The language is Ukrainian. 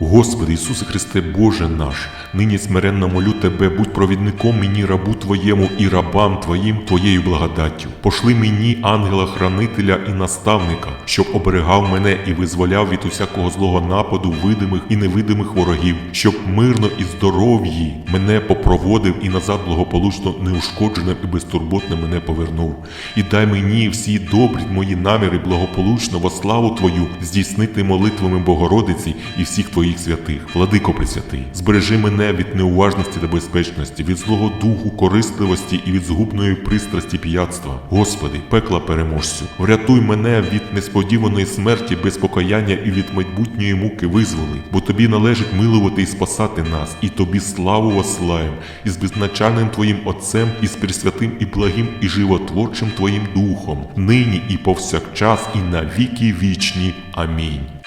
Господи Ісусе Христе, Боже наш, нині смиренно молю Тебе, будь провідником мені, рабу Твоєму і рабам Твоїм Твоєю благодаттю. Пошли мені ангела-хранителя і наставника, щоб оберегав мене і визволяв від усякого злого нападу видимих і невидимих ворогів, щоб мирно і здоров'ї мене попроводив і назад благополучно неушкодженим і безтурботним мене повернув. І дай мені всі добрі мої наміри благополучно во славу Твою здійснити молитвами Богородиці і всіх Твоїх святих. Владико Пресвятий, збережи мене від неуважності та безпечності, від злого духу, корисливості і від згубної пристрасті п'ятства. Господи, пекла переможцю, врятуй мене від несподіваної смерті без покаяння і від майбутньої муки визволи, бо тобі належить милувати і спасати нас, і тобі славу вослаєм, і з безначальним Твоїм Отцем, і з пресвятим і благим, і животворчим Твоїм Духом, нині і повсякчас, і на віки вічні. Амінь.